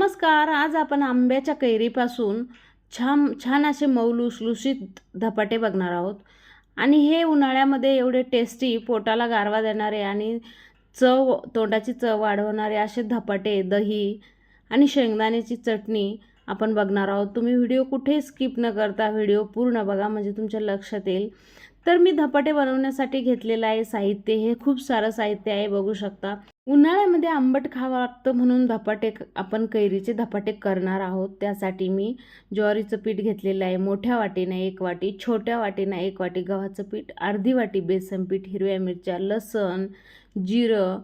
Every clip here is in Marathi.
नमस्कार आज आपण आंब्याच्या कैरीपासून छान छान असे मऊ लुसलुशीत धपाटे बघणार आहोत. आणि हे उन्हाळ्यामध्ये एवढे टेस्टी पोटाला गारवा देणारे आणि चव तोंडाची चव वाढवणारे असे धपाटे दही आणि शेंगदाण्याची चटणी आपण बघणार आहोत. तुम्ही व्हिडिओ कुठे स्किप न करता व्हिडिओ पूर्ण बघा म्हणजे तुमच्या लक्षात येईल. तर मी धपाटे बनवण्यासाठी घेतलेलं आहे साहित्य. हे खूप सारं साहित्य आहे बघू शकता. उन्हाळ्यामध्ये आंबट खावं लागतं म्हणून धपाटे आपण कैरीचे धपाटे करणार आहोत. त्यासाठी मी ज्वारीचं पीठ घेतलेलं आहे. मोठ्या वाटीनं एक वाटी छोट्या वाटीनं एक वाटी गव्हाचं पीठ अर्धी वाटी बेसन पीठ हिरव्या मिरच्या लसण जिरं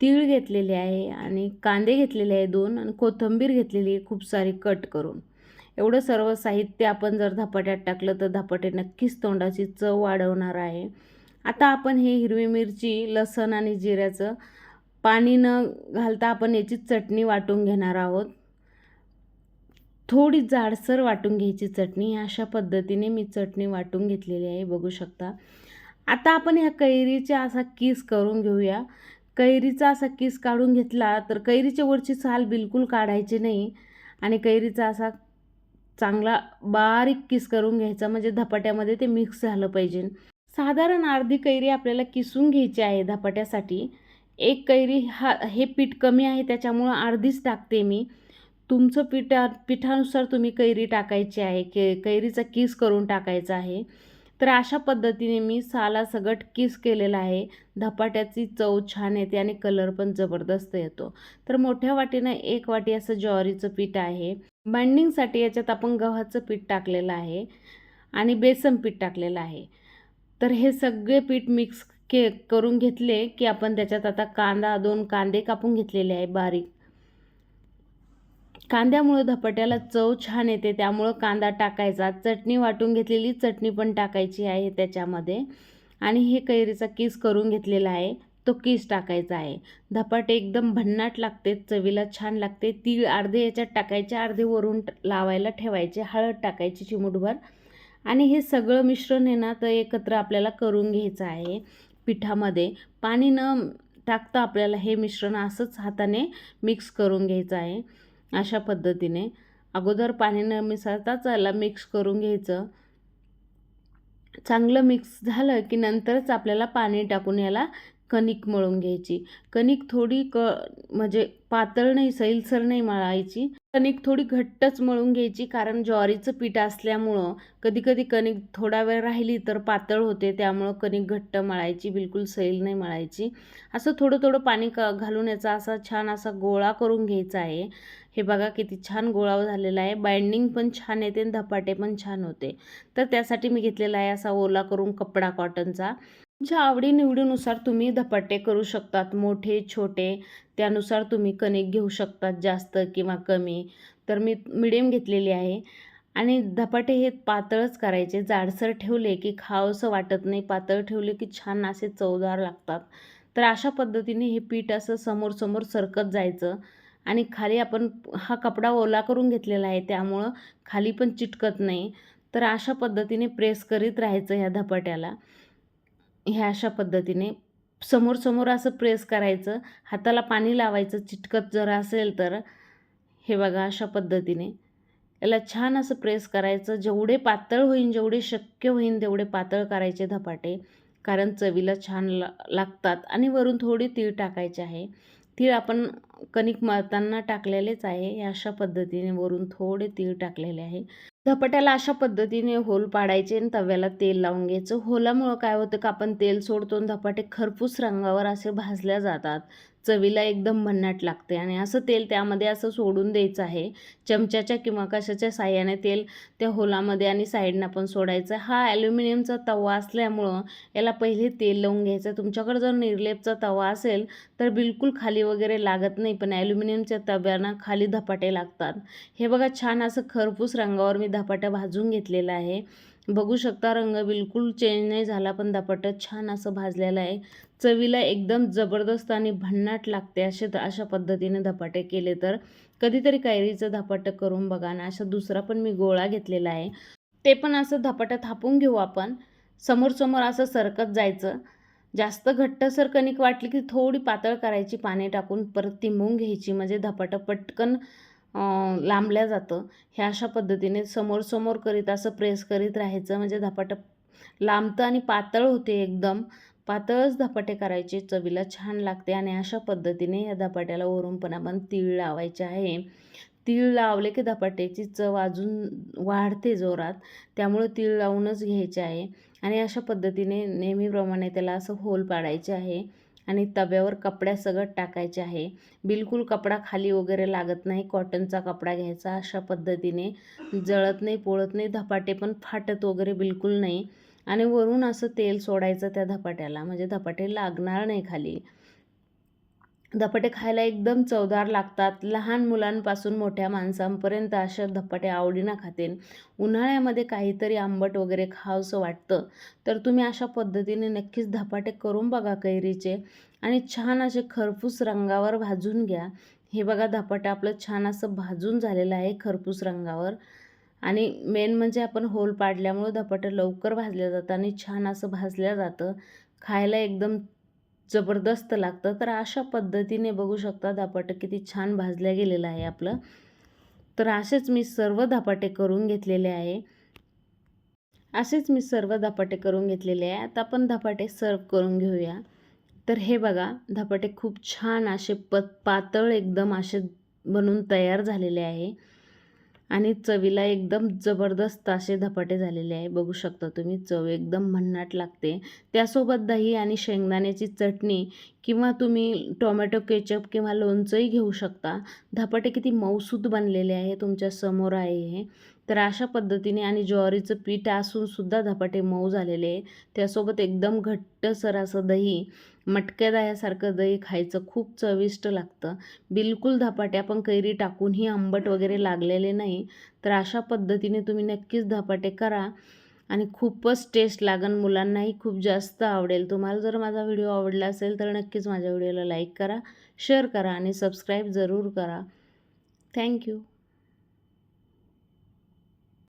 तीळ घेतलेले आहे आणि कांदे घेतलेले आहे दोन आणि कोथिंबीर घेतलेली आहे खूप सारी कट करून. एवढं सर्व साहित्य आपण जर धपाट्यात टाकलं तर धपाटे नक्कीच तोंडाची चव वाढवणार आहे. आता आपण हे हिरवी मिरची लसण आणि जिऱ्याचं पाणी न घालता आपण याची चटणी वाटून घेणार आहोत. थोडी जाडसर वाटून घ्यायची चटणी. अशा पद्धतीने मी चटणी वाटून घेतलेली आहे बघू शकता. आता आपण ह्या कैरीचा असा किस करून घेऊया. कैरीचा असा किस काढून घेतला तर कैरीच्या वरची साल बिलकुल काढायची नाही आणि कैरीचा असा चांगला बारीक किस करून घ्यायचा म्हणजे धपाट्यामध्ये ते मिक्स झालं पाहिजे. साधारण अर्धी कैरी आपल्याला किसून घ्यायची आहे धपाट्यासाठी. एक कैरी हा हे पीठ कमी आहे त्याच्यामुळं अर्धीच टाकते मी. तुमचं पिठा पिठानुसार तुम्ही कैरी टाकायची आहे के कैरीचा किस करून टाकायचा आहे. तर अशा पद्धतीने मी साला सगट किस केलेला आहे. धपाट्याची चव छान येते आणि कलर पण जबरदस्त येतो. तर मोठ्या वाटीनं एक वाटी असं ज्वारीचं पीठ आहे. बाइंडिंगसाठी याच्यात आपण गव्हाचं पीठ टाकलेलं आहे आणि बेसन पीठ टाकलेलं आहे. तर हे सगळे पीठ मिक्स के करून घेतले की आपण त्याच्यात आता कांदा दोन कांदे कापून घेतलेले आहे बारीक. कांद्यामुळं धपाट्याला चव छान येते त्यामुळं कांदा टाकायचा. चटणी वाटून घेतलेली चटणी पण टाकायची आहे त्याच्यामध्ये. आणि हे कैरीचा किस करून घेतलेला आहे तो किस टाकायचा आहे. धपाटे एकदम भन्नाट लागते चवीला छान लागते. तीळ अर्धे याच्यात टाकायचे अर्धे वरून लावायला ठेवायचे हळद टाकायची चिमूटभर. आणि हे सगळं मिश्रण आहे ना तर एकत्र आपल्याला करून घ्यायचं आहे. पिठामध्ये पाणी न टाकता आपल्याला हे मिश्रण असंच हाताने मिक्स करून घ्यायचं आहे. अशा पद्धतीने. अगोदर पाणी न मिसळताच याला मिक्स करून घ्यायचं. चांगलं मिक्स झालं की नंतरच आपल्याला पाणी टाकून याला कणिक मळून घ्यायची. कणिक थोडी क म्हणजे पातळ नाही सैलसर नाही मळायची. कणिक थोडी घट्टच मळून घ्यायची कारण ज्वारीचं पीठ असल्यामुळं कधी कधी कणिक थोडा वेळ राहिली तर पातळ होते त्यामुळं कणिक घट्ट मळायची बिलकुल सैल नाही मळायची. असं थोडं थोडं पाणी क घालून याचा असा छान असा गोळा करून घ्यायचा आहे. हे बघा किती छान गोळा झालेला आहे. बाइंडिंग पण छान येते आणि धपाटे पण छान होते. तर त्यासाठी मी घेतलेला आहे असा ओला करून कपडा कॉटनचा. तुमच्या आवडीनिवडीनुसार तुम्ही धपाटे करू शकतात. मोठे छोटे त्यानुसार तुम्ही कणिक घेऊ शकतात जास्त किंवा कमी. तर मी मिडियम घेतलेली आहे. आणि धपाटे हे पातळच करायचे. जाडसर ठेवले की खावंसं वाटत नाही. पातळ ठेवले की छान असे चवदार लागतात. तर अशा पद्धतीने हे पीठ असं समोर समोर सरकत जायचं. आणि खाली आपण हा कपडा ओला करून घेतलेला आहे. त्यामुळं खाली पण चिटकत नाही. तर अशा पद्धतीने प्रेस करीत राहायचं ह्या धपाट्याला. ह्या अशा पद्धतीने समोर समोर असं प्रेस करायचं हाताला पाणी लावायचं चिटकत जर असेल तर हे बघा अशा पद्धतीने. याला छान असं प्रेस करायचं जेवढे पातळ होईन जेवढे शक्य होईन तेवढे पातळ करायचे धपाटे कारण चवीला छान ला लागतात आणि वरून थोडी तीळ टाकायचे आहे. तीळ आपण कणिक मळताना टाकलेलेच आहे अशा पद्धतीने वरून थोडे तीळ टाकलेले आहे. धपाट्याला अशा पद्धतीने होल पाडायचे आणि तव्याला तेल लावून घ्यायचं. होलामुळं काय होतं का आपण तेल सोडतो आणि धपाटे खरपूस रंगावर असे भाजल्या जातात. चवीला एकदम भन्नाट लागते आणि असं तेल त्यामध्ये असं सोडून द्यायचं आहे. चमच्याच्या किंवा कशाच्या साह्याने तेल त्या होलामध्ये आणि साईडनं पण सोडायचं. हा ॲल्युमिनियमचा तवा असल्यामुळं याला पहिले तेल लावून घ्यायचं. तुमच्याकडं जर निर्लेपचा तवा असेल तर बिलकुल खाली वगैरे लागत नाही पण ॲल्युमिनियमच्या तव्यानं खाली धपाटे लागतात. हे बघा छान असं खरपूस रंगावर मी धपाटा भाजून घेतलेला आहे. बघू शकता रंग बिलकुल चेंज नाही झाला पण धपाटं छान असं भाजलेलं आहे. चवीला एकदम जबरदस्त आणि भन्नाट लागते असे अशा पद्धतीने धपाटे केले तर. कधीतरी कैरीचं धपाटं करून बघा ना असा दुसरा पण मी गोळा घेतलेला आहे. ते पण असं धपाटं थापून घेऊ आपण. समोर समोर असं सरकत जायचं. जास्त घट्टसर कणिक वाटली की थोडी पातळ करायची पाणी टाकून परत तिंबून घ्यायची म्हणजे धपाटं पटकन लांबल्या जातं. हे अशा पद्धतीने समोर समोर करीत असं प्रेस करीत राहायचं. म्हणजे धपाटं लांबतं आणि पातळ होते एकदम. पातळच धपाटे करायचे. चवीला छान लागते आणि अशा पद्धतीने या धपाट्याला वरून पण आपण तीळ लावायचे आहे. तीळ लावले की धपाट्याची चव अजून वाढते जोरात. त्यामुळं तीळ लावूनच घ्यायचे आहे. आणि अशा पद्धतीने नेहमीप्रमाणे त्याला असं होल पाडायचे आहे. आणि तव्यावर कपड्या सगळं टाकायचे आहे. बिलकुल कपडा खाली वगैरे लागत नाही. कॉटनचा कपडा घ्यायचा अशा पद्धतीने. जळत नाही पोळत नाही धपाटे पण फाटत वगैरे बिलकुल नाही. आणि वरून असं तेल सोडायचं त्या धपाट्याला. म्हणजे धपाटे लागणार नाही खाली. धपाटे खायला एकदम चवदार लागतात. लहान मुलांपासून मोठ्या माणसांपर्यंत अशा धपाटे आवडीनं खाते उन्हाळ्यामध्ये काहीतरी आंबट वगैरे खावंसं वाटतं. तर तुम्ही अशा पद्धतीने नक्कीच धपाटे करून बघा कैरीचे. आणि छान असे खरपूस रंगावर भाजून घ्या. हे बघा धपाटे आपलं छान असं भाजून झालेलं आहे खरपूस रंगावर. आणि मेन म्हणजे आपण होल पाडल्यामुळं धपाटे लवकर भाजल्या जातं आणि छान असं भाजल्या जातं. खायला एकदम जबरदस्त लागतं. तर अशा पद्धतीने बघू शकता धापाटे किती छान भाजल्या गेलेलं आहे आपलं. तर असेच मी सर्व धपाटे करून घेतलेले आहे. असेच मी सर्व धपाटे करून घेतलेले आहे. आता आपण धपाटे सर्व करून घेऊया. तर हे बघा धपाटे खूप छान असे प पातळ एकदम असे बनून तयार झालेले आहे. आणि चवीला एकदम जबरदस्त असे धपाटे झालेले आहे. बघू शकता तुम्ही चव एकदम भन्नाट लागते. त्यासोबत दही आणि शेंगदाण्याची चटणी किंवा तुम्ही टोमॅटो केचप किंवा लोणचंही घेऊ शकता. धपाटे किती मऊसूद बनलेले आहे तुमच्यासमोर आहे हे. तर अशा पद्धतीने आणि ज्वारीचं पीठ असूनसुद्धा धपाटे मऊ झालेले आहे. त्यासोबत एकदम घट्टसर असं दही मटक्या दह्यासारखं दही खायचं खूप चविष्ट लागतं. बिलकुल धपाटे आपण कैरी टाकूनही आंबट वगैरे लागलेले नाही. तर अशा पद्धतीने तुम्ही नक्कीच धपाटे करा आणि खूपच टेस्ट लागन मुलांनाही खूप जास्त आवडेल. तुम्हाला जर माझा व्हिडिओ आवडला असेल तर नक्कीच माझ्या व्हिडिओला लाईक करा शेअर करा आणि सबस्क्राईब जरूर करा. थँक्यू